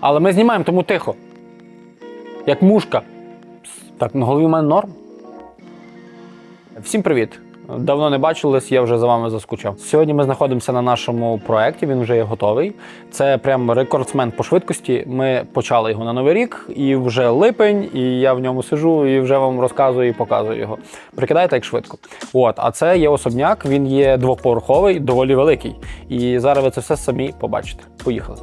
Але ми знімаємо, тому тихо. Як мушка. Так, на голові в мене норм. Всім привіт! Давно не бачились, я вже за вами заскучав. Сьогодні ми знаходимося на нашому проєкті, він вже є готовий. Це прям рекордсмен по швидкості. Ми почали його на новий рік, і вже липень, і я в ньому сижу і вже вам розказую і показую його. Прикидайте, як швидко. От, а це є особняк, він є двоповерховий, доволі великий. І зараз ви це все самі побачите. Поїхали.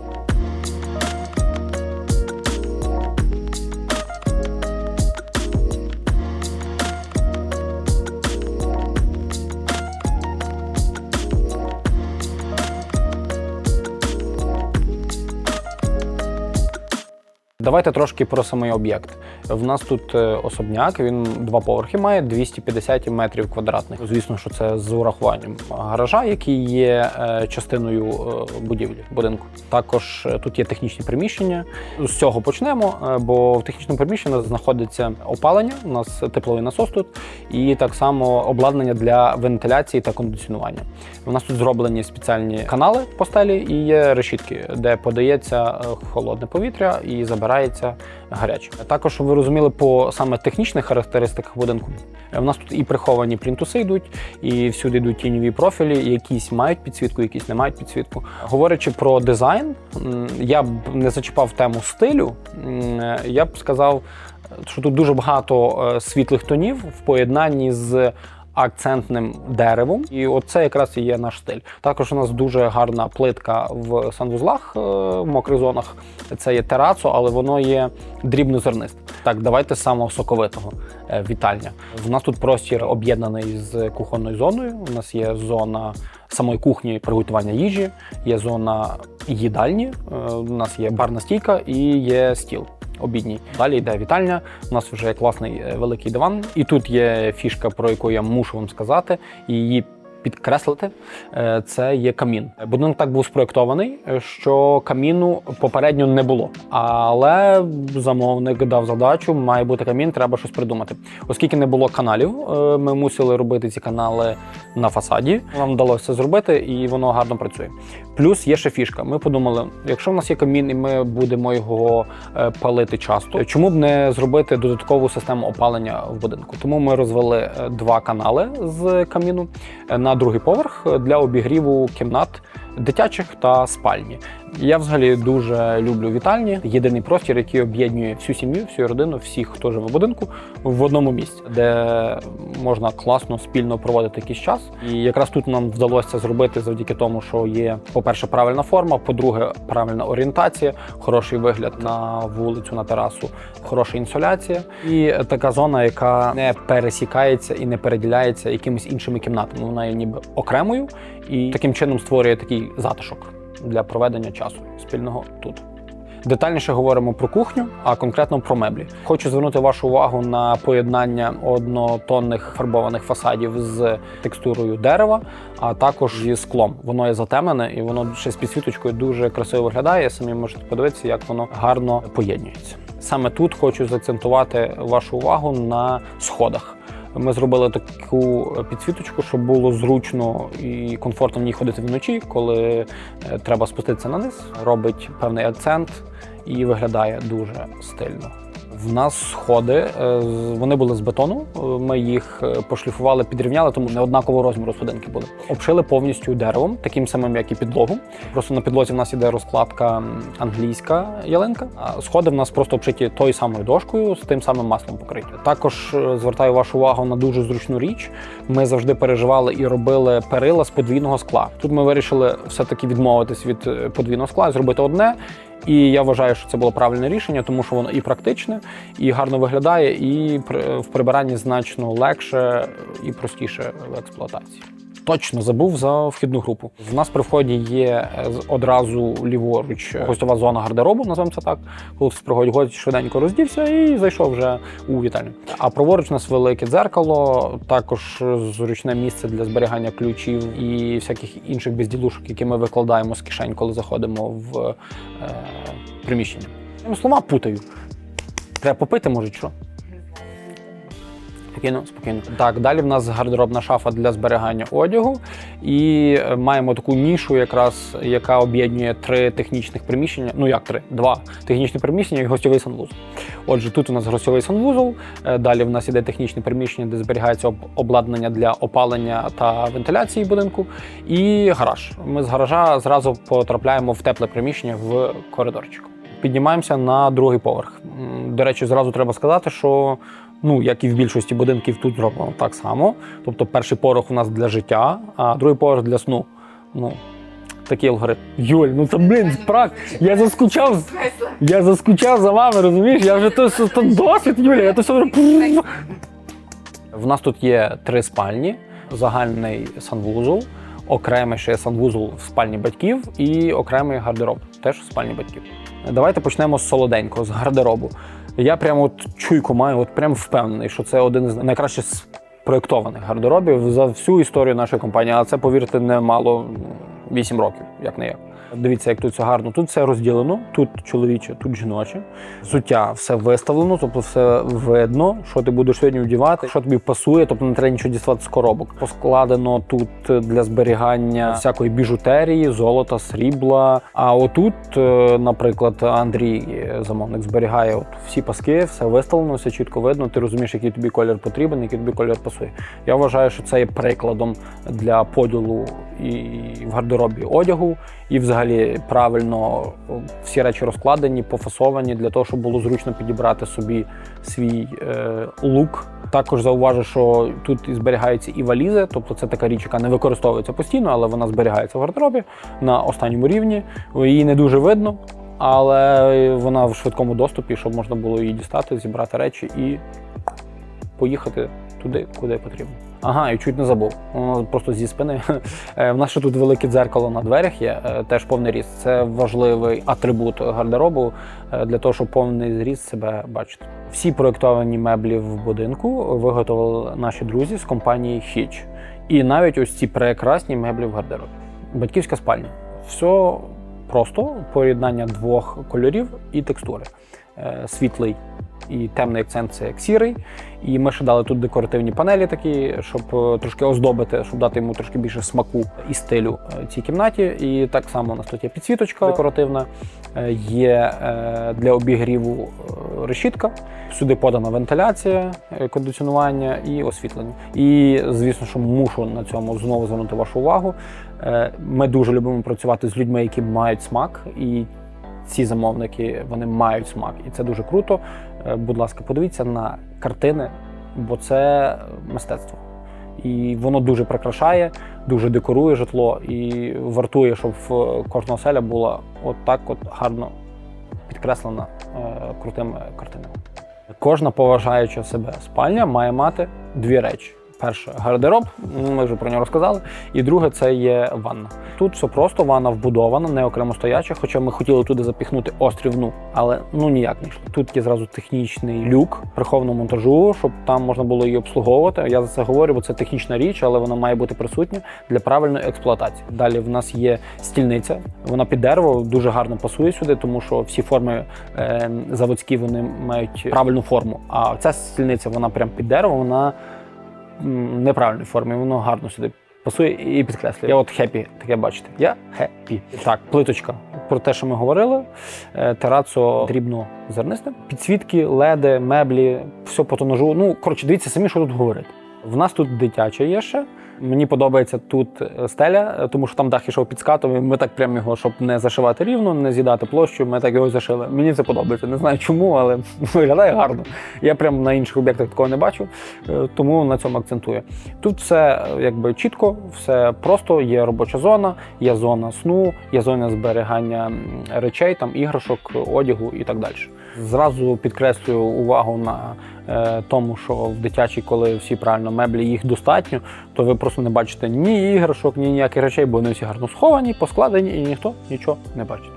Давайте трошки про самий об'єкт. В нас тут е, особняк, він два поверхи має 250 метрів квадратних. Звісно, що це з урахуванням гаража, який є е, частиною е, будівлі будинку. Також тут є технічні приміщення. З цього почнемо, бо в технічному приміщенні знаходиться опалення. У нас тепловий насос тут, і так само обладнання для вентиляції та кондиціонування. У нас тут зроблені спеціальні канали по стелі і є решітки, де подається холодне повітря і забирається гаряче. Також щоб розуміли по саме технічних характеристиках будинку. е, У нас тут і приховані плінтуси йдуть, і всюди йдуть тіньові профілі, якісь мають підсвітку, якісь не мають підсвітку. Говорячи про дизайн, я б не зачіпав тему стилю. е, Я б сказав, що тут дуже багато е, світлих тонів в поєднанні з акцентним деревом, і оце якраз і є наш стиль. Також у нас дуже гарна плитка в санвузлах е, в мокрих зонах. Це є терацо, але воно є дрібнозернисте. Так, давайте з самого соковитого Е, вітальня. В нас тут простір об'єднаний з кухонною зоною. У нас є зона самої кухні приготування їжі, є зона їдальні. е, У нас є барна стійка і є стіл обідній. Далі йде вітальня. У нас вже класний е, великий диван. І тут є фішка, про яку я мушу вам сказати, її підкреслити. Е, Це є камін. Будинок так був спроєктований, що каміну попередньо не було. Але замовник дав задачу, має бути камін, треба щось придумати. Оскільки не було каналів, е, ми мусили робити ці канали на фасаді. Нам вдалося це зробити, і воно гарно працює. Плюс є ще фішка. Ми подумали, якщо в нас є камін, і ми будемо його е, палити часто, чому б не зробити додаткову систему опалення в будинку? Тому ми розвели два канали з каміну е, другий поверх для обігріву кімнат дитячих та спальні. Я взагалі дуже люблю вітальні. Єдиний простір, який об'єднує всю сім'ю, всю родину, всіх, хто живе в будинку, в одному місці, де можна класно спільно проводити якийсь час. І якраз тут нам вдалося зробити завдяки тому, що є, по-перше, правильна форма, по-друге, правильна орієнтація, хороший вигляд на вулицю, на терасу, хороша інсоляція і така зона, яка не пересікається і не переділяється якимись іншими кімнатами. Вона є ніби окремою і таким чином створює такий затишок для проведення часу спільного тут. Детальніше говоримо про кухню, а конкретно про меблі. Хочу звернути вашу увагу на поєднання однотонних фарбованих фасадів з текстурою дерева, а також зі склом. Воно є затемнене і воно ще з підсвіточкою дуже красиво виглядає. Самі можете подивитися, як воно гарно поєднується. Саме тут хочу заакцентувати вашу увагу на сходах. Ми зробили таку підсвіточку, щоб було зручно і комфортно в ній ходити вночі, коли е, треба спуститися на низ. Робить певний акцент і виглядає дуже стильно. В нас сходи, е, вони були з бетону. е, Ми їх е, пошліфували, підрівняли, тому не однакового розміру сходинки були. Обшили повністю деревом, таким самим, як і підлогу. Просто на підлозі в нас іде розкладка англійська ялинка. А сходи в нас просто обшиті тою самою дошкою з тим самим маслом покриті. Також звертаю вашу увагу на дуже зручну річ. Ми завжди переживали і робили перила з подвійного скла. Тут ми вирішили все-таки відмовитись від подвійного скла, зробити одне. І я вважаю, що це було правильне рішення, тому що воно і практичне, і гарно виглядає, і в прибиранні значно легше і простіше в експлуатації. Точно забув за вхідну групу. В нас при вході є е, одразу ліворуч гостьова зона гардеробу, називаємо це так. Коли хтось приходить гость, швиденько роздівся і зайшов вже у вітальню. А праворуч у нас велике дзеркало, також зручне місце для зберігання ключів і всяких інших безділушок, які ми викладаємо з кишень, коли заходимо в е, приміщення. Слова путаю. Треба попити, може, що? Спокійно, спокійно. Так, далі в нас гардеробна шафа для зберігання одягу, і е, маємо таку нішу, якраз яка об'єднує три технічних приміщення. Ну як три? Два технічні приміщення і гостьовий санвузол. Отже, тут у нас гостьовий санвузол. е, Далі в нас іде технічне приміщення, де зберігається обладнання для опалення та вентиляції будинку, і гараж. Ми з гаража зразу потрапляємо в тепле приміщення в коридорчик. Піднімаємося на другий поверх. До речі, зразу треба сказати, що ну як і в більшості будинків тут зроблено так само. Тобто, перший поверх у нас для життя, а другий поверх для сну. Ну такий алгоритм. Юль, ну це блін, спрак. Я заскучав. Я заскучав за вами, розумієш? Я вже то, то досвід, Юля, я то все. В нас тут є три спальні, загальний санвузол, окремий ще санвузол в спальні батьків і окремий гардероб, теж в спальні батьків. Давайте почнемо з солоденького, з гардеробу. Я прямо от чуйку маю, от прям впевнений, що це один з найкраще спроєктованих гардеробів за всю історію нашої компанії. А це, повірте, немало 8 років, як не як. Дивіться, як тут все гарно. Тут все розділено, тут чоловіче, тут жіноче. Взуття все виставлено, тобто все видно, що ти будеш сьогодні вдівати, що тобі пасує, тобто не треба нічого діставати з коробок. Поскладено тут для зберігання всякої біжутерії, золота, срібла. А отут, е, наприклад, Андрій, е, замовник, зберігає от всі паски, все виставлено, все чітко видно. Ти розумієш, який тобі колір потрібен, який тобі колір пасує. Я вважаю, що це є прикладом для поділу і в гардеробі одягу, і взагалі правильно всі речі розкладені, пофасовані для того, щоб було зручно підібрати собі свій е, лук. Також зауважу, що тут зберігаються і валізи, тобто це така річ, яка не використовується постійно, але вона зберігається в гардеробі на останньому рівні. Її не дуже видно, але вона в швидкому доступі, щоб можна було її дістати, зібрати речі і поїхати туди, куди потрібно. Ага, і чуть не забув. Просто зі спини. Е, В нас ще тут велике дзеркало на дверях є, е, теж повний ріст. Це важливий атрибут гардеробу е, для того, щоб повний зріст себе бачити. Всі проєктовані меблі в будинку виготовили наші друзі з компанії Hitch. І навіть ось ці прекрасні меблі в гардеробі. Батьківська спальня. Все просто поєднання двох кольорів і текстури. Світлий і темний акцент це як сірий. І ми ще дали тут декоративні панелі такі, щоб е, трошки оздобити, щоб дати йому трошки більше смаку і стилю е, цій кімнаті. І так само у нас тут є підсвіточка декоративна, е, є для обігріву решітка. Сюди подана вентиляція, кондиціонування і освітлення. І звісно, що мушу на цьому знову звернути вашу увагу. Ми дуже любимо працювати з людьми, які мають смак, і ці замовники вони мають смак, і це дуже круто. Е, Будь ласка, подивіться на картини, бо це мистецтво. І воно дуже прикрашає, дуже декорує житло і вартує, щоб в кожного селя була от так от гарно підкреслена е, крутими картинами. Кожна поважаюча себе спальня має мати дві речі. Перше гардероб, ми вже про нього розказали. І друге це є ванна. Тут все просто, ванна вбудована, не окремо стояча, хоча ми хотіли туди запіхнути острівну, але ну ніяк не йшло. Тут є зразу технічний люк прихованого монтажу, щоб там можна було її обслуговувати. Я за це говорю, бо це технічна річ, але вона має бути присутня для правильної експлуатації. Далі в нас є стільниця, вона під дерево дуже гарно пасує сюди, тому що всі форми е, заводські вони мають правильну форму. А ця стільниця вона прям під дерево, вона неправильної форми, воно гарно сюди пасує і підкреслює. Я от хеппі, таке бачите. Я хеппі. Так, плиточка. Про те, що ми говорили. Е, Терацо дрібно зернисте. Підсвітки, леди, меблі, все по тонажу. Ну, коротше, дивіться самі, що тут говорити. В нас тут дитяче є ще. Мені подобається тут е, стеля, е, тому що там дах ішов під скатом. і Ми так прямо його, щоб не зашивати рівно, не з'їдати площу. Ми так його зашили. Мені це подобається. Не знаю чому, але виглядає гарно. Я прямо на інших об'єктах такого не бачу, е, тому на цьому акцентую. Тут все якби чітко, все просто. Є робоча зона, є зона сну, є зона зберігання речей, там іграшок, одягу і так далі. Зразу підкреслюю увагу на е, тому, що в дитячій, коли всі правильно меблі їх достатньо, то ви просто не бачите ні іграшок, ні ніяких речей, бо вони всі гарно сховані, поскладені, і ніхто нічого не бачить.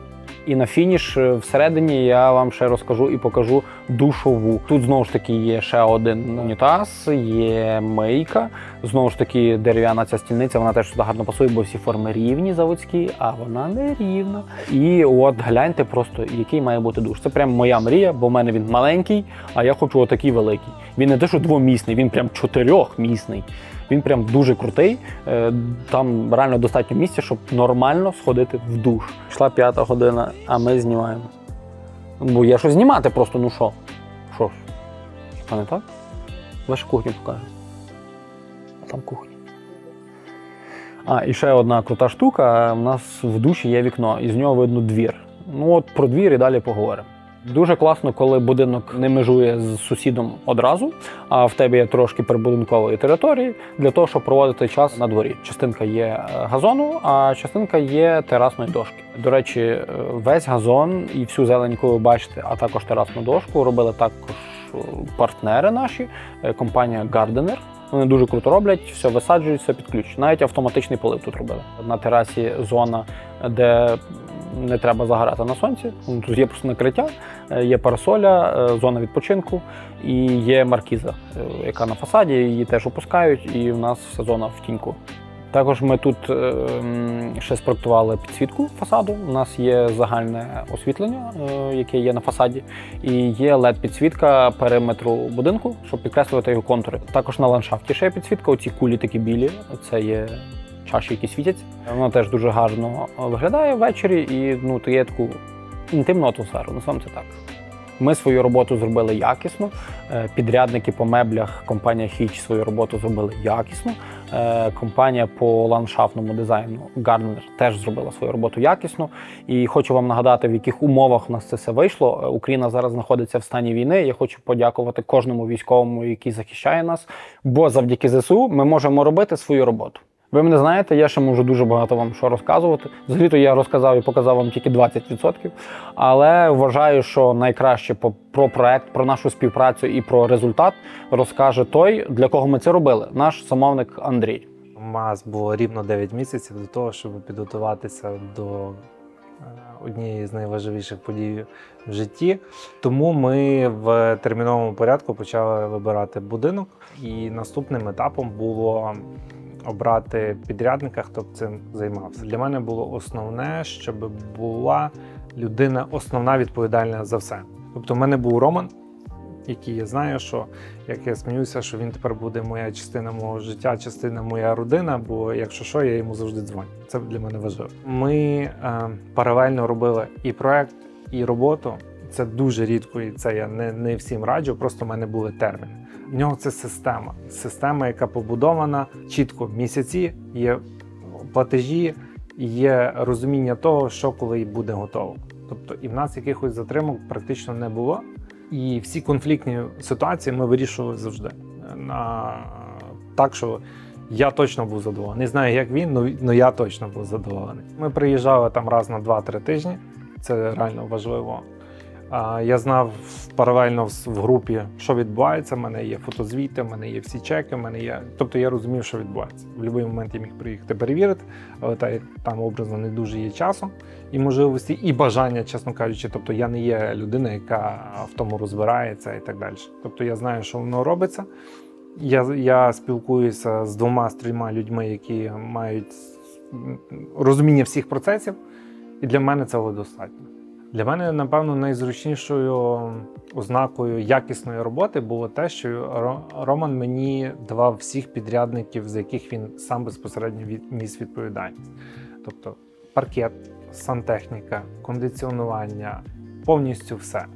І на фініш е, всередині я вам ще розкажу і покажу душову. Тут знову ж таки є ще один унітаз, є мийка. Знову ж таки, дерев'яна ця стільниця, вона теж сюди гарно пасує, бо всі форми рівні заводські, а вона не рівна. І от гляньте просто, який має бути душ. Це прям моя мрія, бо в мене він маленький, а я хочу отакий великий. Він не те, що двомісний, він прям чотирьохмісний. Він прям дуже крутий. Е, Там реально достатньо місця, щоб нормально сходити в душ. Йшла п'ята година, а ми знімаємо. Бо є що знімати просто, ну що? Що ж? А не так? Вашу кухню покажу. Там кухня. А, і ще одна крута штука. У нас в душі є вікно, і з нього видно двір. Ну от про двір і далі поговоримо. Дуже класно, коли будинок не межує з сусідом одразу, а в тебе є трошки прибудинкової території для того, щоб проводити час на дворі. Частинка є е, газону, а частинка є терасної дошки. До речі, е, весь газон і всю зелень, яку ви бачите, а також терасну дошку робили також е, партнери наші, компанія Gardener. Вони дуже круто роблять, все висаджують, все під ключ. Навіть автоматичний полив тут робили. На терасі зона, де не треба загорати на сонці. Ну, Тут є просто накриття, е, є парасоля, е, зона відпочинку і є маркіза, е, яка на фасаді, її теж опускають, і в нас вся зона в тіньку. Також ми тут ще спроектували підсвітку фасаду. У нас є загальне освітлення, яке є на фасаді, і є led підсвітка периметру будинку, щоб підкреслювати його контури. Також на ландшафті ще є підсвітка. Оці кулі такі білі. Це є чаші, які світяться. Вона теж дуже гарно виглядає ввечері і ну, дає таку інтимну атмосферу. На сам це так. Ми свою роботу зробили якісно. Е, Підрядники по меблях, компанія Хіч свою роботу зробили якісно. Е, Компанія по ландшафтному дизайну Gardner теж зробила свою роботу якісно. І хочу вам нагадати, в яких умовах у нас це все вийшло. Е, Україна зараз знаходиться в стані війни. Я хочу подякувати кожному військовому, який захищає нас. Бо завдяки ЗСУ ми можемо робити свою роботу. Ви мене знаєте, я ще можу дуже багато вам що розказувати. Взагалі-то я розказав і показав вам тільки 20%. Але вважаю, що найкраще про проект, про нашу співпрацю і про результат розкаже той, для кого ми це робили, наш замовник Андрій. У нас було рівно 9 місяців до того, щоб підготуватися до е, однієї з найважливіших подій в житті. Тому ми в терміновому порядку почали вибирати будинок, і наступним етапом було обрати підрядника, хто б цим займався. Для мене було основне, щоб була людина основна відповідальна за все. Тобто, в мене був Роман, який я знаю, що як я сміюся, що він тепер буде моя частина мого життя, частина моя родина. Бо якщо що, я йому завжди дзвоню. Це для мене важливо. Ми е, паралельно робили і проект, і роботу. Це дуже рідко, і це я не, не всім раджу. Просто в мене були терміни. В нього це система. Система, яка побудована чітко місяці, є платежі, є розуміння того, що коли буде готово. Тобто, і в нас якихось затримок практично не було. І всі конфліктні ситуації ми вирішували завжди. На так, що я точно був задоволений. Не знаю, як він, але я точно був задоволений. Ми приїжджали там раз на 2-3 тижні. Це реально важливо. Я знав паралельно в групі, що відбувається. У мене є фотозвіти, в мене є всі чеки. в мене є. Тобто я розумів, що відбувається. В будь-який момент я міг приїхати перевірити, але як там образно не дуже є часу і можливості, і бажання, чесно кажучи. Тобто я не є людина, яка в тому розбирається і так далі. Тобто я знаю, що воно робиться. Я, я спілкуюся з двома з трьома людьми, які мають розуміння всіх процесів, і для мене цього достатньо. Для мене, напевно, найзручнішою ознакою якісної роботи було те, що Роман мені давав всіх підрядників, за яких він сам безпосередньо ніс відповідальність. Тобто паркет, сантехніка, кондиціонування, повністю все.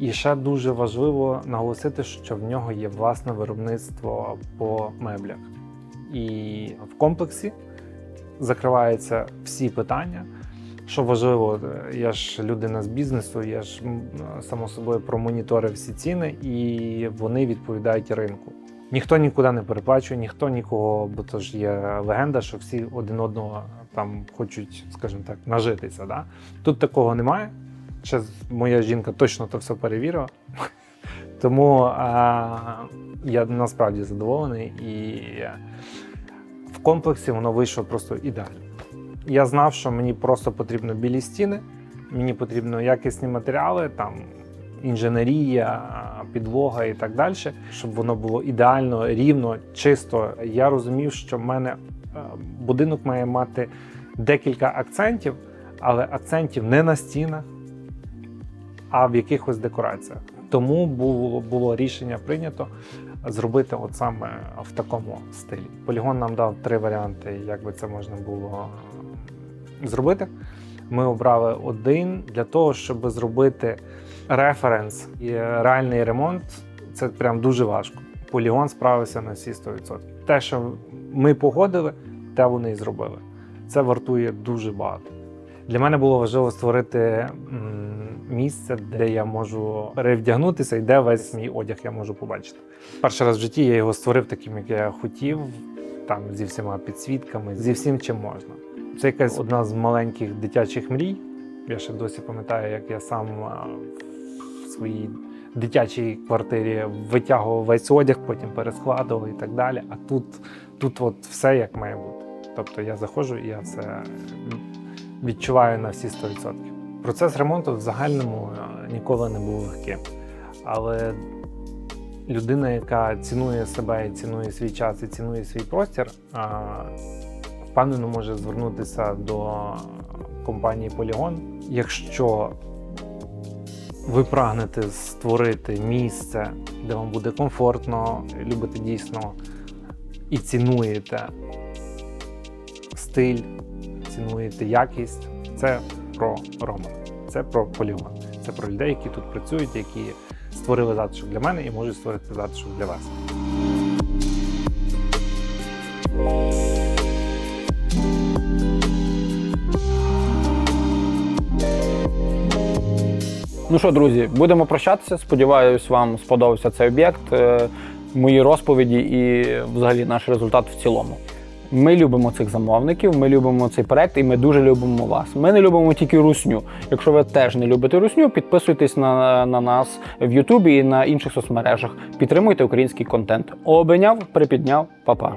І ще дуже важливо наголосити, що в нього є власне виробництво по меблях. І в комплексі закриваються всі питання. Що важливо, е, я ж людина з бізнесу, я ж само собою промоніторив всі ціни, і вони відповідають ринку. Ніхто нікуди не переплачує, ніхто нікого, бо то ж є легенда, що всі один одного там хочуть, скажімо так, нажитися. Да? Тут такого немає. Ще моя жінка точно то все перевірила. Тому а, я насправді задоволений і в комплексі воно вийшло просто ідеально. Я знав, що мені просто потрібно білі стіни, Мені потрібно якісні матеріали, там інженерія, підлога і так далі, щоб воно було ідеально, рівно, чисто. Я розумів, що в мене е, будинок має мати декілька акцентів, але акцентів не на стінах, а в якихось декораціях. Тому було, було рішення прийнято зробити от саме в такому стилі. Полігон нам дав три варіанти, як би це можна було зробити. Ми обрали один для того, щоб зробити референс і реальний ремонт. Це прям дуже важко. Полігон справився на всі 100%. Те, що ми погодили, те вони і зробили. Це вартує дуже багато. Для мене було важливо створити місце, де я можу перевдягнутися і де весь мій одяг я можу побачити. Перший раз в житті я його створив таким, як я хотів, там зі всіма підсвітками, зі всім чим можна. Це якась одна з маленьких дитячих мрій. Я ще досі пам'ятаю, як я сам в своїй дитячій квартирі витягував весь одяг, потім перескладував і так далі. А тут, тут от все як має бути. Тобто я заходжу і я це відчуваю на всі 100%. Процес ремонту в загальному е, ніколи не був легким. Але людина, яка цінує себе цінує свій час і цінує свій простір, впевнено може звернутися до компанії Polygon. Якщо ви прагнете створити місце, де вам буде комфортно, любите дійсно і цінуєте стиль, цінуєте якість, це про Рома, це про полігон, це про людей, які тут працюють, які створили затишок для мене і можуть створити затишок для вас. Ну що, друзі, будемо прощатися. Сподіваюсь, вам сподобався цей об'єкт, е, мої розповіді і взагалі наш результат в цілому. Ми любимо цих замовників, ми любимо цей проект і ми дуже любимо вас. Ми не любимо тільки русню. Якщо ви теж не любите русню, підписуйтесь на на нас в Ютубі і на інших соцмережах. Підтримуйте український контент. Обиняв, припідняв, Па-па.